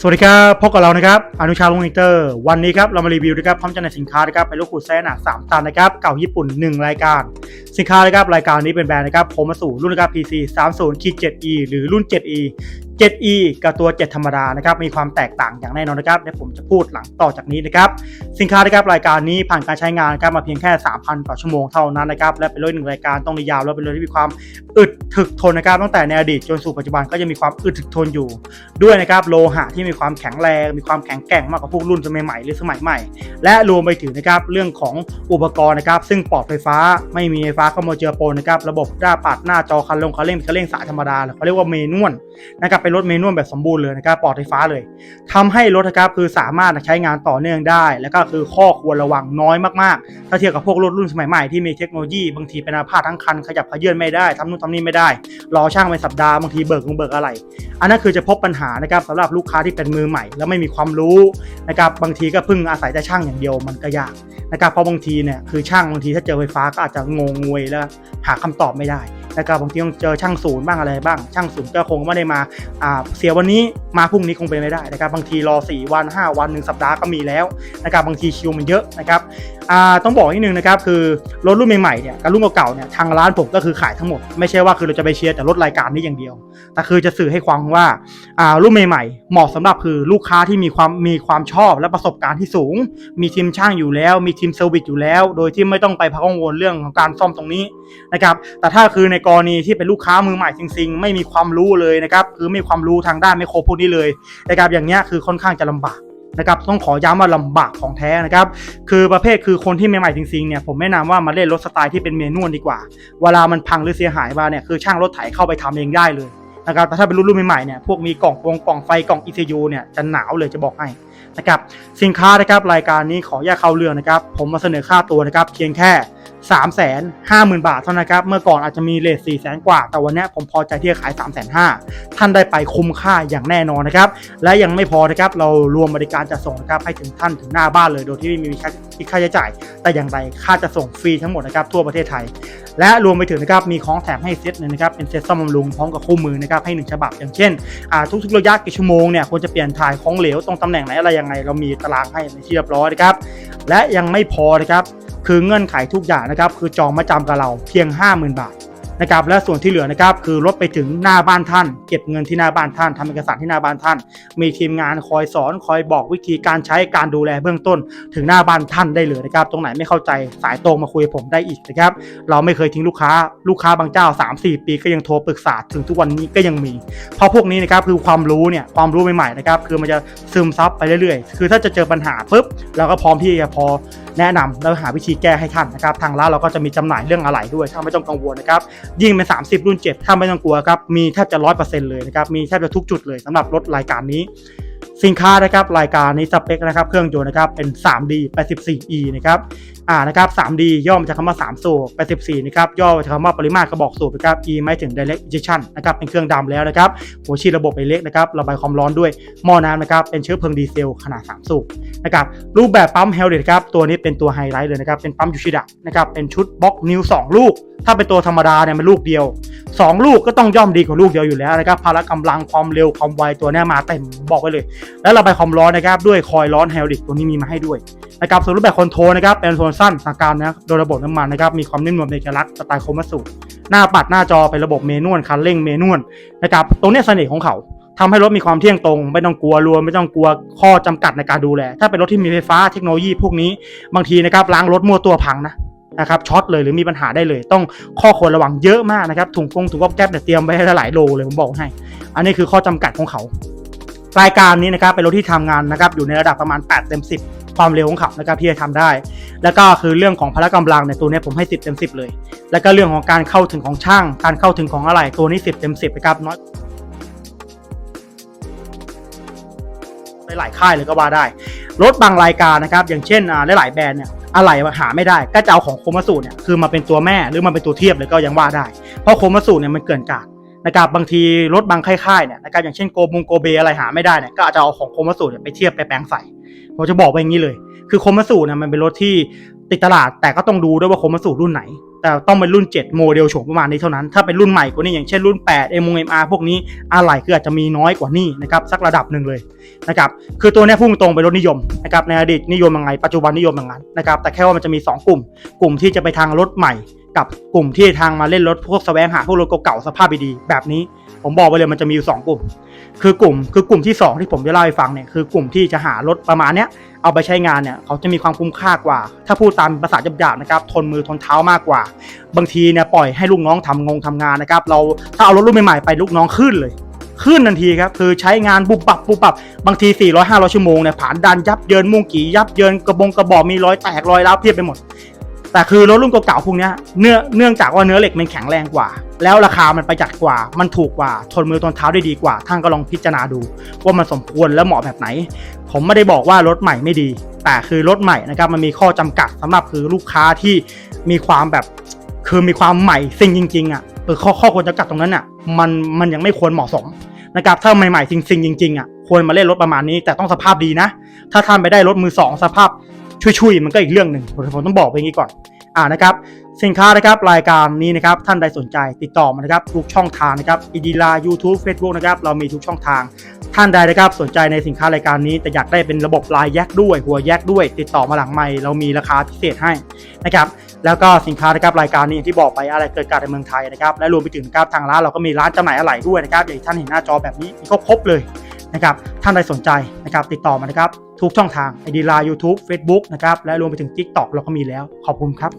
สวัสดีครับพบกับเรานะครับอนุชาลงอินเตอร์ วันนี้ครับเรามารีวิวนะครับพร้อมจำหน่ายสินค้านะครับเป็นลูกขูดแซ่หนัก3ตันนะครับเก่าญี่ปุ่น 1 รายการ สินค้านะครับรายการนี้เป็นแบรนด์นะครับผมมาสู่รุ่นนะครับ PC 30 7E หรือรุ่น 7E 7E กับตัว 7 ธรรมดานะครับมีความแตกต่างอย่างแน่นอนนะครับเดี๋ยวผมจะพูดหลังต่อจากนี้นะครับสินค้านะครับรายการนี้ผ่านการใช้งานนะครับมาเพียงแค่ 3,000กว่าชั่วโมงเท่านั้นนะครับและเป็นรถหนึ่งรายการต้องนิยามและเป็นรถที่มีความอึดถึกทนนะครับตั้งแต่ในอดีตจนสู่ปัจจุบันก็ยังมีความอึดถึกทนอยู่ ด้วยนะครับโลหะที่มีความแข็งแรง มีความแข็งแกร่งมากกว่าพวกรุ่นสมัยใหม่หรือสมัยใหม่ และรวมไปถึงนะครับเรื่องของอุปกรณ์นะครับซึ่งปลอดไฟฟ้าไม่มีไฟฟ้าเข้ามาเจือปนนะครับระบบหน้าปัดหน้าจอคันลงคันเร่งคันเร่งสายธรรมดาเขาเรียกว่าเมนวลนะครับเป็นรถเมนวลแบบสมบูรณ์เลยนะครับปลอดไฟฟ้าเลยทำให้รถนะครับคือสามารถใช้งานต่อเนื่องได้ แล้วก็คือข้อควรระวังน้อยมากๆ ถ้าเทียบกับพวกรถรุ่นสมัยใหม่ที่มีเทคโนโลยีบางทีเป็นอาพาธทั้งคันขยับขยื่นไม่ได้ทำนู่นทำนี่ไม่ได้ รอช่างเป็นสัปดาห์บางทีเบิกงเบิกอะไร อันนั้นคือจะพบปัญหานะครับสำหรับลูกค้าที่เป็นมือใหม่ แล้วไม่มีความรู้นะครับบางทีก็พึ่งอาศัยแต่ช่างอย่างเดียวมันก็ยากนะครับเพราะบางทีเนี่ยคือช่างบางทีถ้าเจอไฟฟ้าก็อาจจะงงงวยแล้ว หาคำตอบไม่ได้ แล้วก็บางทีต้องเจอช่างศูนย์บ้างอะไรบ้าง ช่างศูนย์ก็คงไม่ได้มาเสียวันนี้มาพรุ่งนี้คงเป็นไม่ได้นะครับบางทีรอ 4 วัน 5 วันหนึ่งสัปดาห์ก็มีแล้วนะครับบางทีคิวมันเยอะนะครับต้องบอกนิดนึงนะครับคือรถรุ่นใหม่ๆเนี่ยกับรุ่นเก่าๆเนี่ยทางร้านผมก็คือขายทั้งหมด ไม่ใช่ว่าคือเราจะไปเชียร์แต่รถรายการนี้อย่างเดียว แต่คือจะสื่อให้ความว่ารุ่นใหม่ๆเหมาะสำหรับคือลูกค้าที่มีความมีความชอบและประสบการณ์ที่สูง มีทีมช่างอยู่แล้ว มีทีมเซอร์วิสอยู่แล้ว โดยที่ไม่ต้องไปพักกังวลเรื่องของการซ่อมตรงนี้นะครับแต่ถ้าคือในกรณีที่เป็นลูกค้ามือใหม่จริงๆ ไม่มีความรู้เลยนะครับคือไม่ความรู้ทางด้านไมโครพวกนี้เลยนะครับอย่างเนี้ยคือค่อนข้างจะลำบากนะครับต้องขอย้ำว่าลำบากของแท้นะครับคือประเภทคือคนที่ใหม่ๆจริงๆเนี่ยผมแนะนำว่ามาเล่นรถสไตล์ที่เป็นเมนวลดีกว่า เวลามันพังหรือเสียหายมาเนี่ยคือช่างรถไถเข้าไปทำเองได้เลยนะครับแต่ถ้าเป็นรุ่นรุ่นใหม่ๆเนี่ยพวกมีกล่องฟงกล่องไฟกล่อง ECU เนี่ยจะหนาวเลยจะบอกให้นะครับสินค้านะครับรายการนี้ขอแยกเข้าเรื่องนะครับผมมาเสนอค่าตัวนะครับเพียงแค่ 3 5 0 0 0 0 บาทเท่านั้นครับ เมื่อก่อนอาจจะมีเลท4 0 0 0 0กว่า แต่วันนี้ผมพอใจที่จะขาย 3 5 0 0 0ท่านได้ไปคุ้มค่าอย่างแน่นอนนะครับ และยังไม่พอนะครับ เรารวมบริการจัดส่งนะครับให้ถึงท่านถึงหน้าบ้านเลย โดยที่ไม่มีค่าใช้จ่าย แต่อย่างไรค่าจะส่งฟรีทั้งหมดนะครับทั่วประเทศไทย และรวมไปถึงนะครับมีของแถมให้เซตหนึงนะครับเป็นเซตซ่อมบำรุงพร้อมกับคู่มือนะครับให้หนึ่งฉบับอย่างเช่นทุกๆระยะกี่ชั่วโมงเนี่ยควรจะเปลี่ยนถ่ายของเหลวตรงตำแหน่งไหนอะไรยังไง เรามีตารางให้ในที่เรียบร้อยนะครับและยังไม่พอนะครับ คือเงื่อนไขทุกอย่างนะครับคือจองมาจำกับเราเพียง 50,000 บาทนะครับและส่วนที่เหลือนะครับคือรถไปถึงหน้าบ้านท่าน เก็บเงินที่หน้าบ้านท่านทำเอกสารที่หน้าบ้านท่าน มีทีมงานคอยสอนคอยบอกวิธีการใช้การดูแลเบื้องต้น ถึงหน้าบ้านท่านได้เลยนะครับ ตรงไหนไม่เข้าใจสายตรงมาคุยผมได้อีกนะครับเราไม่เคยทิ้งลูกค้าลูกค้าบางเจ้า 3-4 ปี ก็ยังโทรปรึกษาถึงทุกวันนี้ก็ยังมี เพราะพวกนี้นะครับคือความรู้เนี่ยความรู้ใหม่ๆนะครับคือมันจะซึมซับไปเรื่อยๆ คือถ้าจะเจอปัญหาปุ๊บเราก็พร้อมที่จะพอแนะนำแล้วหาวิธีแก้ให้ท่านนะครับ ทางร้านเราก็จะมีจำหน่ายเรื่องอะไหล่ด้วยถ้าไม่ต้องกังวลนะครับ ยิ่งเป็น 30 รุ่น7ถ้าไม่ต้องกลัวครับ มีแทบจะ 100%เลยนะครับ มีแทบจะทุกจุดเลยสำหรับรถรายการนี้ สินค้านะครับรายการนี้สเปคนะครับเครื่องยนต์นะครับเป็น 3D 84E นะครับอ่านะครับ 3D ย่อมาจากคำว่า 3 สูบ84นะครับย่อมาจากคำว่าปริมาตรกระบอกสูบนะครับ E หมายถึง direct injection นะครับเป็นเครื่องดำแล้วนะครับหัวฉีดระบบไอเล็กนะครับระบายความร้อนด้วยหม้อน้ำนะครับเป็นเชื้อเพลิงดีเซลขนาด 3 สูบนะครับรูปแบบปั๊มเฮลเดครับตัวนี้เป็นตัวไฮไลท์เลยนะครับเป็นปั๊มยูชิดะนะครับเป็นชุดบล็อกนิ้ว 2 ลูก ถ้าเป็นตัวธรรมดาเนี่ยมันลูกเดียว 2 ลูกก็ต้องย่อมดีกว่าลูกเดียวอยู่แล้วนะครับพละกำลังความเร็วความไวตัวนี้มาเต็มบอกไว้เลย และระบายความร้อนนะครับด้วยคอยร้อนไฮดรอลิกตัวนี้มีมาให้ด้วยนะครับส่วนรูปแบบคอนโทรนะครับเป็นโซนสั้นสั่งการนะโดยระบบน้ำมันนะครับมีความนิ่มนวลเป็นเอกลักษณ์สไตล์โคมัสสุหน้าปัดหน้าจอเป็นระบบเมนวลคันเร่งเมนวลนะครับตรงนี้เสน่ห์ของเขาทำให้รถมีความเที่ยงตรง ไม่ต้องกลัวรวมไม่ต้องกลัวข้อจำกัดในการดูแล ถ้าเป็นรถที่มีไฟฟ้าเทคโนโลยีพวกนี้บางทีนะครับล้างรถมั่วตัวพังนะ นะครับช็อตเลยหรือมีปัญหาได้เลย ต้องข้อควรระวังเยอะมากนะครับถุงฟงถุงก๊อบแก๊บเนี่ยเตรียมไว้ให้หลายโลเลยผมบอกให้ อันนี้คือข้อจำกัดของเขา รายการนี้นะครับเป็นรถที่ทำงานนะครับอยู่ในระดับประมาณ 8 เต็ม 10 ความเร็วของเขานะครับที่จะทำได้ แล้วก็คือเรื่องของพละกำลังเนี่ยตัวนี้ผมให้ 10 เต็ม 10 เลย แล้วก็เรื่องของการเข้าถึงของช่าง การเข้าถึงของอะไรตัวนี้ 10 เต็ม 10นะครับน้อยหลายค่ายเลยก็ว่าได้ รถบางรายการนะครับ อย่างเช่นอ่าหลายๆแบรนด์เนี่ย อะไรหาไม่ได้ก็จะเอาของโคมาสูเนี่ยคือมาเป็นตัวแม่หรือมาเป็นตัวเทียบเลยก็ยังว่าได้ เพราะโคมาสูเนี่ยมันเกินกาดนะครับบางทีรถบางค่ายๆเนี่ยนะครับอย่างเช่นโกบุงโกเบอะไรหาไม่ได้เนี่ยก็อาจจะเอาของโคมาสูเนี่ยไปเทียบไปแปลงใส่ผมจะบอกไปอย่างนี้เลย คือโคมัสูเนี่ยมันเป็นรถที่ติดตลาด แต่ก็ต้องดูด้วยว่าโคมัสูรุ่นไหน แต่ต้องเป็นรุ่น 7 โมเดลโฉมประมาณนี้เท่านั้น ถ้าเป็นรุ่นใหม่กว่านี้อย่างเช่นรุ่น8 m m r พวกนี้อะไรคืออาจจะมีน้อยกว่านี้นะครับสักระดับหนึ่งเลยนะครับคือตัวนี้พุ่งตรงไปรถนิยมนะครับในอดีตนิยมยังไงปัจจุบันนิยมย่างนั้นะครับแต่แค่ว่ามันจะมี 2 กลุ่ม กลุ่มที่จะไปทางรถใหม่ กับกลุ่มที่ทางมาเล่นรถพวกแสวงหาพวกรถเก่าๆสภาพดีๆแบบนี้ ผมบอกไปเลยมันจะมีอยู่สองกลุ่ม คือกลุ่มคือกลุ่มที่สองที่ผมจะเล่าให้ฟังเนี่ยคือกลุ่มที่จะหารถประมาณเนี้ยเอาไปใช้งานเนี่ยเขาจะมีความคุ้มค่ากว่า ถ้าพูดตามภาษาหยาบๆนะครับทนมือทนเท้ามากกว่า บางทีเนี่ยปล่อยให้ลูกน้องทำงงทำงานนะครับเราถ้าเอารถรุ่นใหม่ๆไปลูกน้องขึ้นเลยขึ้นทันทีครับคือใช้งานบุบปับบุบปับบางที 400 500 ชั่วโมงเนี่ยผ่านดันยับเยินมุ่งกี่ยับเยินกระบงกระบอกมีรอยแตกรอยร้าวเพียบไปหมด แต่คือรถรุ่นเก่าๆพวกนี้เนื่องเนื่องจากว่าเนื้อเหล็กมันแข็งแรงกว่า แล้วราคามันประหยัดกว่า มันถูกกว่า ทนมือทนเท้าได้ดีกว่า ท่านก็ลองพิจารณาดูว่ามันสมควรและเหมาะแบบไหน ผมไม่ได้บอกว่ารถใหม่ไม่ดี แต่คือรถใหม่นะครับมันมีข้อจำกัดสำหรับคือลูกค้าที่มีความแบบคือมีความใหม่สิ่งจริงๆอะเออข้อข้อควรจำกัดตรงนั้นอะมันมันยังไม่ควรเหมาะสมนะครับถ้าใหม่ๆจริงๆจริงๆอะควรมาเล่นรถประมาณนี้แต่ต้องสภาพดีนะ ถ้าท่านไปได้รถมือสองสภาพ ชุยๆมันก็อีกเรื่องหนึ่งผมต้องบอกไปอย่างนี้ก่อนอ่านะครับสินค้านะครับรายการนี้นะครับท่านใดสนใจติดต่อมานะครับทุกช่องทางนะครับอีดีลา YouTube Facebook นะครับเรามีทุกช่องทาง ท่านใดนะครับสนใจในสินค้ารายการนี้ แต่อยากได้เป็นระบบลายแยกด้วย หัวแยกด้วย ติดต่อมาหลังไม่เรามีราคาพิเศษให้นะครับแล้วก็สินค้านะครับรายการนี้ที่บอกไปอะไรเกิดการในเมืองไทยนะครับและรวมไปถึงนะครับทางร้านเราก็มีร้านจำหน่ายอะไหล่ด้วยนะครับอย่างที่ท่านเห็นหน้าจอแบบนี้มีครบครบเลย นะครับท่านใดสนใจนะครับติดต่อมานะครับทุกช่องทางไอดีไลน์ยูทูบเฟซบุ๊กนะครับและรวมไปถึง TikTok เราก็มีแล้วขอบคุณครับ